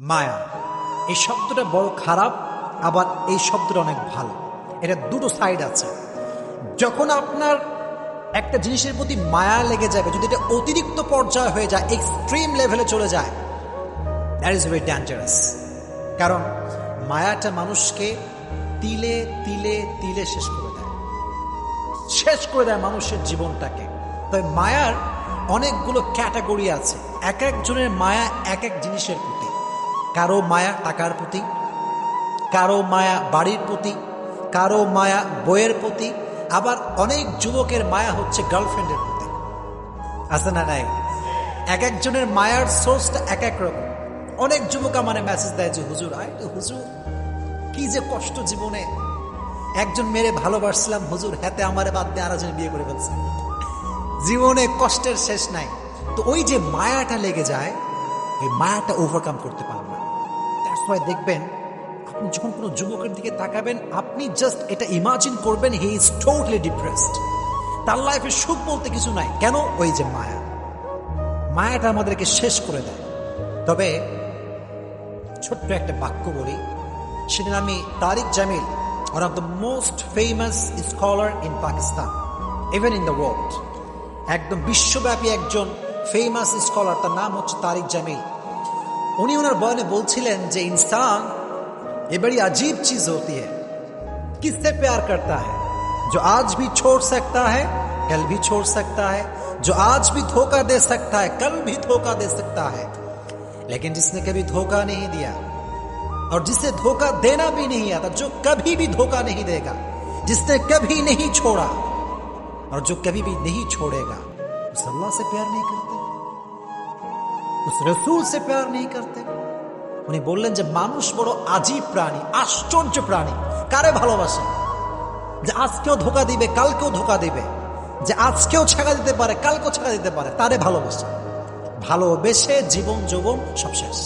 মায়া। এই শব্দটা বড় খারাপ, আবার এই শব্দটা অনেক ভালো। এটা দুটো সাইড আছে। যখন আপনার একটা জিনিসের প্রতি মায়া লেগে যাবে, যদি এটা অতিরিক্ত পর্যায়ে হয়ে যায় এক্সট্রিম লেভেলে চলে যায় দ্যাট ইজ ভেরি ডেঞ্জারাস কারণ মায়াটা মানুষকে তিলে তিলে তিলে শেষ করে দেয়। শেষ করে দেয় মানুষের জীবনটাকে। তবে মায়ার অনেকগুলো ক্যাটাগরি আছে। এক একজনের মায়া এক এক জিনিসের প্রতি। কারও মায়া টাকার প্রতি, কারও মায়া বাড়ির প্রতি, কারও মায়া বইয়ের প্রতি, আবার অনেক যুবকের মায়া হচ্ছে গার্লফ্রেন্ডের প্রতি। আছে না নাই? এক একজনের মায়ার সোর্সটা এক এক রকম। অনেক যুবক মানে মেসেজ দেয় যে, হুজুর, আয় হুজুর, কি যে কষ্ট জীবনে। একজন মেরে ভালোবাসছিলাম, হুজুর, হাতে আমারে বাদ দিয়ে আরেকজন বিয়ে করে ফেলছে। জীবনে কষ্টের শেষ নাই। তো ওই যে মায়াটা লেগে যায়, ওই মায়াটা ওভারকাম করতে পারবে ওয়াই দেখবেন, আপনি যখন কোনো যুবকের দিকে তাকাবেন, আপনি জাস্ট এটা ইমাজিন করবেন হি ইজ টোটালি ডিপ্রেসড তার লাইফে সুখ বলতে কিছু নাই। কেন? ওই যে মায়া। মায়াটা আমাদেরকে শেষ করে দেয়। তবে ছোট্ট একটা বাক্য বলি। সেদিন আমি Tariq Jamil one of the most famous scholar in Pakistan even in the world একদম বিশ্বব্যাপী একজন ফেমাস স্কলার তার নাম হচ্ছে তারিক জামিল। উনি ওনার বয়ানে বলছিলেন যে इंसान ये बड़ी अजीब चीज होती है किससे प्यार करता है जो आज भी छोड़ सकता है कल भी छोड़ सकता है जो आज भी धोखा दे सकता है कल भी धोखा दे सकता है लेकिन जिसने कभी धोखा नहीं दिया और जिसे धोखा देना भी नहीं आता जो कभी भी धोखा नहीं देगा जिसने कभी नहीं छोड़ा और जो कभी भी नहीं छोड़ेगा उस अल्लाह से प्यार नहीं करते उस रसूल से प्यार नहीं करते উনি বললেন যে মানুষ বড় আজীব প্রাণী আশ্চর্য প্রাণী কারে ভালোবাসে যে আজকেও ধোকা দিবে কালকেও ধোকা দিবে যে আজকেও ছাকা দিতে পারে কালকেও ছাকা দিতে পারে তারে ভালোবাসে ভালোবেসে জীবন যৌবন সব শেষ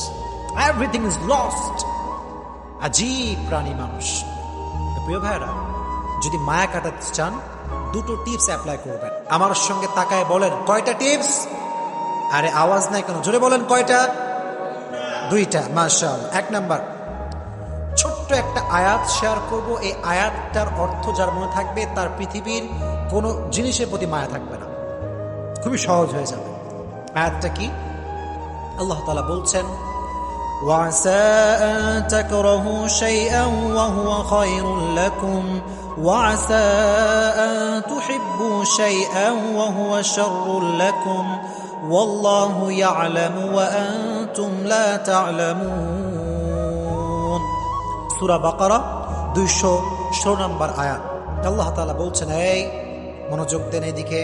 এভরিথিং ইজ লস্ট আজীব প্রাণী মানুষ তো প্রিয় ভাইরা যদি মায়া কাটাতে চান দুটো টিপস অ্যাপ্লাই করবেন আমার সঙ্গে তাকায় বলেন কয়টা টিপস আরে আওয়াজ নাই কেন জোরে বলেন কয়টা দুইটা মার্শাল এক নাম্বার ছোট্ট একটা আয়াত শেয়ার করব এই আয়াতটার অর্থ যার মনে থাকবে তার পৃথিবীর কোনো জিনিসের প্রতি মায়া থাকবে না খুবই সহজ হয়ে যাবে আয়াতটা কি আল্লাহ তালা বলছেন وعسى أن تكرهوا شيئا وهو خير لكم وعسى أن تحبوا شيئا وهو شر لكم والله يعلم وأنتم لا تعلمون সুরা বাকারা দুইশো ষোলো নম্বর আয়াত আল্লাহ তালা বলছেন এই মনোযোগ দেন এইদিকে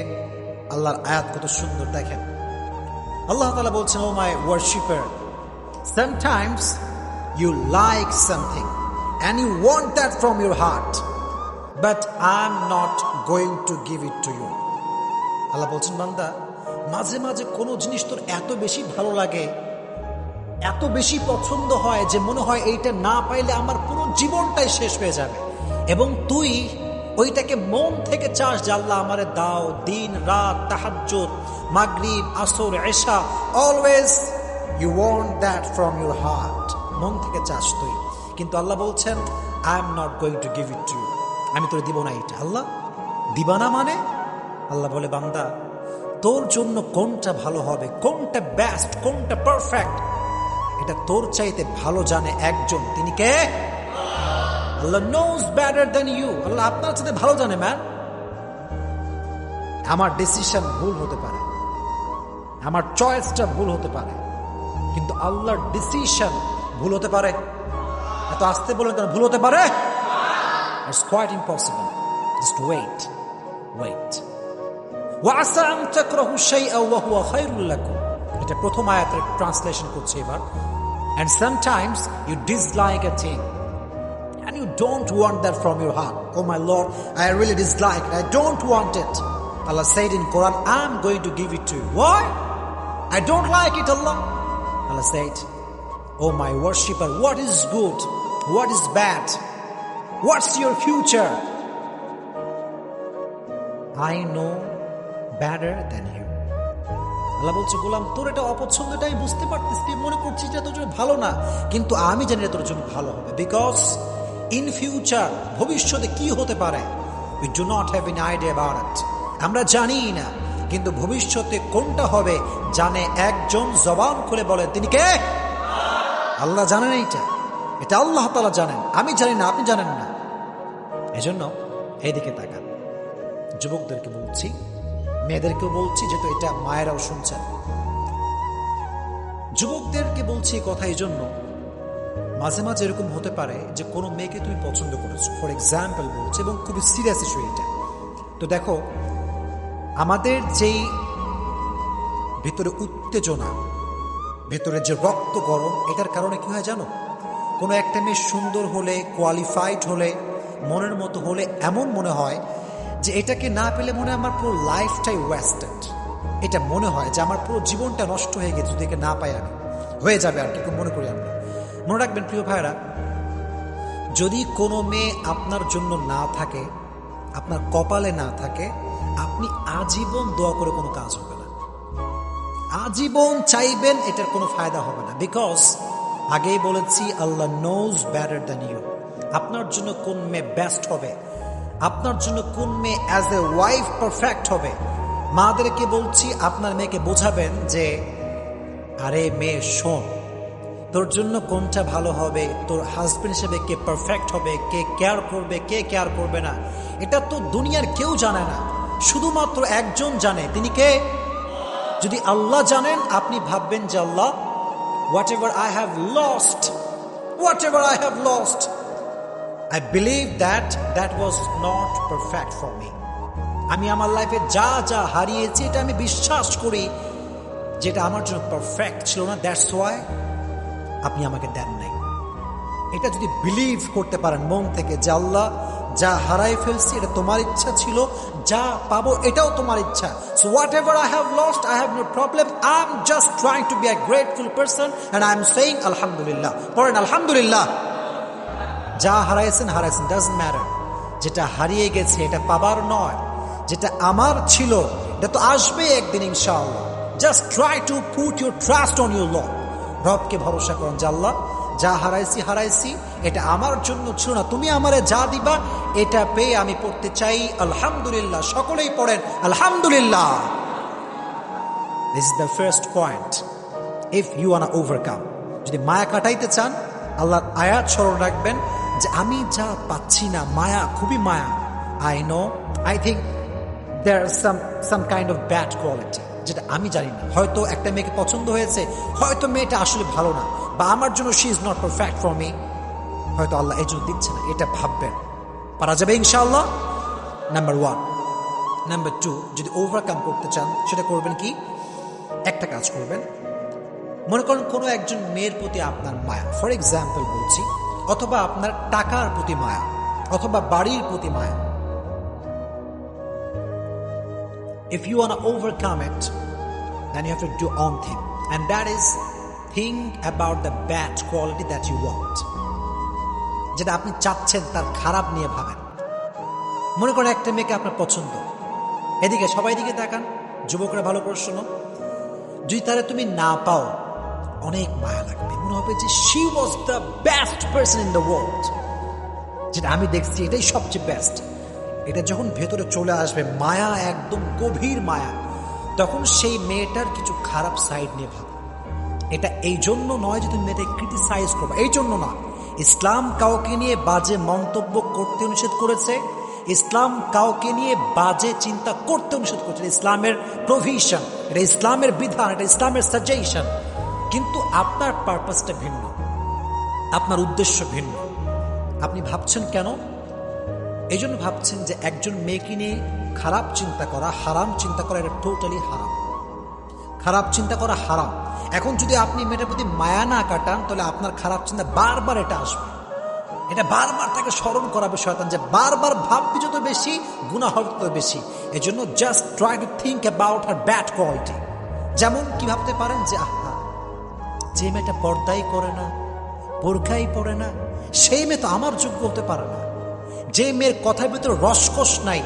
আল্লাহর আয়াত কত সুন্দর দেখেন আল্লাহ তালা বলছেন O my worshipper sometimes you like something and you want that from your heart but I'm not going to give it to you আল্লাহ বলছেন বান্দা মাঝে মাঝে কোনো জিনিস তোর এত বেশি ভালো লাগে, এত বেশি পছন্দ হয় যে মনে হয় এইটা না পাইলে আমার পুরো জীবনটাই শেষ হয়ে যাবে। এবং তুই ওইটাকে মন থেকে চাস আল্লাহ আমারে দাও, দিন, রাত, তাহাজ্জুদ, মাগরিব, আসর, এশা always you want that from your heart মন থেকে চাস তুই। কিন্তু আল্লাহ বলছেন I am not going to give it to আমি তোর দিব না এটা আল্লাহ দিবানা মানে? আল্লাহ বলে, বান্দা তোর জন্য কোনটা ভালো হবে? কোনটা বেস্ট কোনটা পারফেক্ট এটা তোর চাইতে ভালো জানে একজন। তিনি কে? Allah knows better than you Allah আপনার চাইতে ভালো জানে ম্যান আমার ডিসিশন ভুল হতে পারে। আমার চয়েসটা ভুল হতে পারে। কিন্তু আল্লাহর ডিসিশন ভুল হতে পারে। এত আসতে বলেন কেন? ভুল হতে পারে? It's quite impossible just wait wait ওয়াসা আন তাকরাহু শাইআ ওয়া হুয়া খায়রুল লাকুম এটা প্রথম আয়াতের ট্রান্সলেশন করছে এবার and sometimes you dislike a thing and you don't want that from your heart oh my lord i really dislike it. i don't want it allah said in quran i'm going to give it to you why i don't like it allah allah said oh my worshipper what is good what is bad what's your future i know better than you. Allah বলছে, গোলাম, তোর এটা অপছন্দ এটা আমি বুঝতে পারতেছি, তুই মনে করছিস এটা তোর জন্য ভালো না, কিন্তু আমি জানি তোর জন্য ভালো হবে বিকজ ইন ফিউচার ভবিষ্যতে কি হতে পারে? We do not have in idea about আমরা জানি না, কিন্তু ভবিষ্যতে কোনটা হবে, জানে একজন জবান খুলে বলে, তিনি কে? আল্লাহ জানেন এইটা। এটা আল্লাহ তালা জানেন, আমি জানি না, আপনি জানেন না। এজন্য এইদিকে তাকান। যুবকদেরকে বলছি মেয়েদেরকেও বলছি যেহেতু এটা মায়েরাও শুনছেন। যুবকদেরকে বলছি এই কথা এই জন্য মাঝে মাঝে এরকম হতে পারে যে কোনো মেয়েকে তুমি পছন্দ করেছ। ফর এক্সাম্পল বলছি, এবং খুবই সিরিয়াস ইস্যু এটা। তো দেখো, আমাদের যেই ভেতরে উত্তেজনা, ভেতরে যে রক্ত গরম, এটার কারণে কি হয় জানো? কোনো একটা মেয়ে সুন্দর হলে কোয়ালিফাইড হলে, মনের মতো হলে, এমন মনে হয় যে এটাকে না পেলে মনে হয় আমার পুরো লাইফটাই ওয়েস্টেড এটা মনে হয় যে আমার পুরো জীবনটা নষ্ট হয়ে গেছে, যদি একে না পাই আমি। হয়ে যাবে আর কি মনে করি আমরা। মনে রাখবেন প্রিয় ভাইরা যদি কোনো মেয়ে আপনার জন্য না থাকে, আপনার কপালে না থাকে, আপনি আজীবন দোয়া করে কোনো কাজ হবে না। আজীবন চাইবেন এটার কোনো ফায়দা হবে না। বিকজ আগেই বলেছি, Allah knows better than you আপনার জন্য কোন মেয়ে বেস্ট হবে? আপনার জন্য কোন মেয়ে অ্যাজ এ ওয়াইফ পারফেক্ট হবে? মাদেরকে বলছি, আপনার মেয়েকে বোঝাবেন যে, আরে মেয়ে, শোন, তোর জন্য কোনটা ভালো হবে? তোর হাজবেন্ড হিসেবে কে পারফেক্ট হবে? কে কেয়ার করবে? কে কেয়ার করবে না? এটা তো দুনিয়ার কেউ জানে না। শুধুমাত্র একজন জানে। তিনি কে? যদি আল্লাহ জানেন, আপনি ভাববেন যে Allah whatever I have lost whatever I have lost I believe that that was not perfect for me আমি আমার লাইফে যা যা হারিয়েছি, এটা আমি বিশ্বাস করি যেটা আমার জন্য পারফেক্ট ছিল না দ্যাটস ওয়াই আপনি আমাকে দেন নাই। এটা যদি বিলিভ করতে পারেন মন থেকে যে আল্লাহ যা হারাই ফেলছি, এটা তোমার ইচ্ছা ছিল, যা পাবো এটাও তোমার ইচ্ছা। So whatever I have lost I have no problem I am just trying to be a grateful person and I am saying আলহামদুলিল্লাহ পড়েন আলহামদুলিল্লাহ যা হারাইছেন হারাইছেন ডাজন্ট ম্যাটার যেটা হারিয়ে গেছে, এটা পাবার নয়। যেটা আমার ছিল, এটা তো আসবে একদিন, ইনশাআল্লাহ। Just try to put your trust on your ল রবকে ভরসা করেন আল্লাহ, যা হারাইছি হারাইছি, এটা আমার জন্য ছিল না। তুমি আমারে যা দিবা, এটা পেয়ে আমি পড়তে চাই। আলহামদুলিল্লাহ, সকলেই পড়েন, আলহামদুলিল্লাহ। This is the first point if you want overcome যদি মায়া কাটাইতে চান, আল্লাহর আয়াত স্মরণ রাখবেন। যে আমি যা পাচ্ছি না, মায়া, খুবই মায়া। I know I think there some some kind of bad quality যেটা আমি জানি না। হয়তো একটা মেয়েকে পছন্দ হয়েছে, হয়তো মেয়েটা আসলে ভালো না, বা আমার জন্য she is not perfect for me হয়তো আল্লাহ এই জন্য দিচ্ছে না, এটা ভাববেন। পারা যাবে ইনশাআল্লাহ? নাম্বার ওয়ান নাম্বার টু যদি ওভারকাম করতে চান, সেটা করবেন কি? একটা কাজ করবেন। মনে করেন কোনো একজন মেয়ের প্রতি আপনার মায়া। ফর এক্সাম্পল বলছি অথবা আপনার টাকার প্রতি মায়া, অথবা বাড়ির প্রতি মায়া। If you want to overcome it you have to do one thing, and that is think about the bad quality that you want যেটা আপনি চাচ্ছেন তার খারাপ নিয়ে ভাবেন। মনে করেন একটা মেয়েকে আপনার পছন্দ। এদিকে সবাই দিকে তাকান, যুবকরা ভালো করে শোনো। যদি তারা তুমি না পাও অনেক মায়া লাগবে। মনে হবে যে she was the best person in the world যেটা আমি দেখছি এটাই সবচেয়ে বেস্ট এটা যখন ভেতরে চলে আসবে, মায়া একদম গভীর মায়া, তখন সেই মেয়েটার কিছু খারাপ সাইড নিয়ে ভাবো। এটা এই জন্য নয় যে তুমি মেয়েটাকে ক্রিটিসাইজ করবে। এই জন্য না। ইসলাম কাউকে নিয়ে বাজে মন্তব্য করতে নিষেধ করেছে। ইসলাম কাউকে নিয়ে বাজে চিন্তা করতে নিষেধ করেছে। ইসলামের প্রভিশন এটা ইসলামের বিধান, এটা ইসলামের সাজেশন কিন্তু আপনার পারপাসটা ভিন্ন। আপনার উদ্দেশ্য ভিন্ন। আপনি ভাবছেন কেন? এই জন্য ভাবছেন যে একজন মেয়েকে নিয়ে খারাপ চিন্তা করা হারাম চিন্তা করা এটা টোটালি হারাম। খারাপ চিন্তা করা হারাম। এখন যদি আপনি মেয়েটার প্রতি মায়া না কাটান, তাহলে আপনার খারাপ চিন্তা বারবার এটা আসবে। এটা বারবার তাকে স্মরণ করাবে শয়তান যে বারবার ভাববি যত বেশি গুণা হবে তত বেশি। এই জন্য just try to think about her bad quality যেমন কি ভাবতে পারেন যে, আহা যে মেয়েটা পর্দাই করে না বোরখাই পড়ে না, সেই মেয়ে তো আমার যোগ্য হতে পারে না। যে মেয়ের কথার ভিতরে রসকস নাই,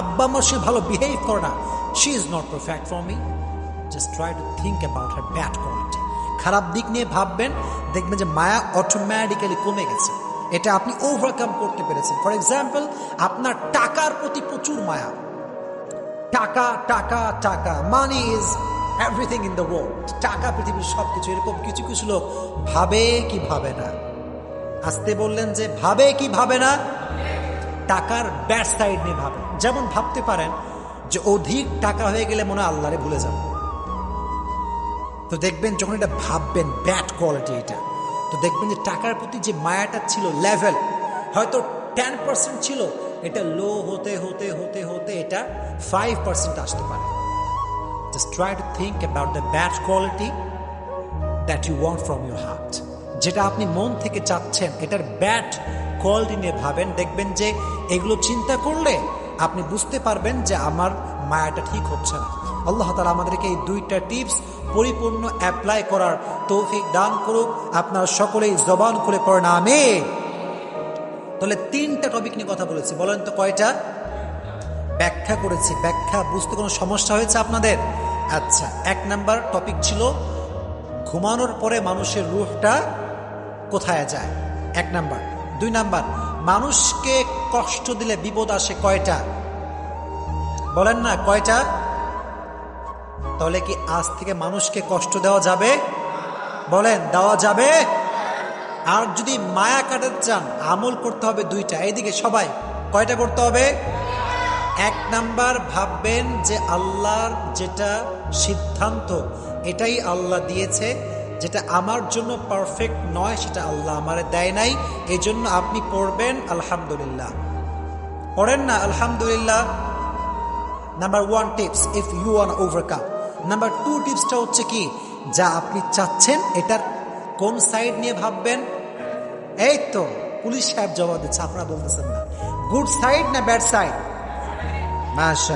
আব্বা আমার সে ভালো বিহেভ করে না she is not perfect for me just try to think about her bad quality খারাপ দিক নিয়ে ভাববেন, দেখবেন যে মায়া অটোমেটিক্যালি কমে গেছে। এটা আপনি ওভারকাম করতে পেরেছেন। ফর এক্সাম্পল আপনার টাকার প্রতি প্রচুর মায়া। টাকা টাকা টাকা money is everything in the world টাকা, পৃথিবীর সব কিছু এরকম কিছু কিছু লোক ভাবে কি ভাবে না। আসতে বললেন যে, ভাবে কি ভাবে না? টাকার ব্যাড সাইড নিয়ে ভাবে। যেমন ভাবতে পারেন যে, অধিক টাকা হয়ে গেলে মনে আল্লাহরে ভুলে যাবে। তো দেখবেন যখন এটা ভাববেন ব্যাড কোয়ালিটি এটা, তো দেখবেন যে, টাকার প্রতি যে মায়াটা ছিল লেভেল হয়তো টেন পার্সেন্ট ছিল, এটা লো হতে হতে হতে হতে এটা ফাইভ পার্সেন্ট আসতে পারে। Just try to think about the bad quality that you want from your heart যেটা আপনি মন থেকে চাচ্ছেন, এটার ব্যাড কোয়ালিটি নিয়ে ভাবেন, দেখবেন যে এগুলো চিন্তা করলে আপনি বুঝতে পারবেন যে আমার মায়াটা ঠিক হচ্ছে না। আল্লাহ তালা আমাদেরকে এই দুইটা টিপস পরিপূর্ণ অ্যাপ্লাই করার তৌফিক দান করুক। আপনারা সকলেই জবান করে পড়েন আমি তাহলে তিনটা টপিক নিয়ে কথা বলেছি, বলেন তো কয়টা? ব্যাখ্যা করেছি, ব্যাখ্যা বুঝতে কোনো সমস্যা হয়েছে আপনাদের? আচ্ছা এক নাম্বার টপিক ছিল ঘুমানোর পরে মানুষের রূহটা কোথায় যায়? এক নাম্বার। দুই নাম্বার, মানুষকে কষ্ট দিলে বিপদ আসে কয়টা? বলেন না, কয়টা? তাহলে কি আজ থেকে মানুষকে কষ্ট দেওয়া যাবে? বলেন, দেওয়া যাবে? আর যদি মায়া কাটাতে চান, আমল করতে হবে দুইটা। এইদিকে সবাই, কয়টা করতে হবে? এক নাম্বার, ভাববেন যে আল্লাহর যেটা সিদ্ধান্ত। এটাই আল্লাহ দিয়েছে, যেটা আমার জন্য পারফেক্ট নয়, সেটা আল্লাহ আমারে দেয় নাই। এই জন্য আপনি পড়বেন, আলহামদুলিল্লাহ। পড়েন না, আলহামদুলিল্লাহ। Number one tips if you want overcome number two টিপসটা হচ্ছে কি, যা আপনি চাচ্ছেন, এটার কোন সাইড নিয়ে ভাববেন? এই তো, পুলিশ সাহেব জবাব দিচ্ছে, আপনারা বলতেছেন না। গুড সাইড না ব্যাড সাইড মাশা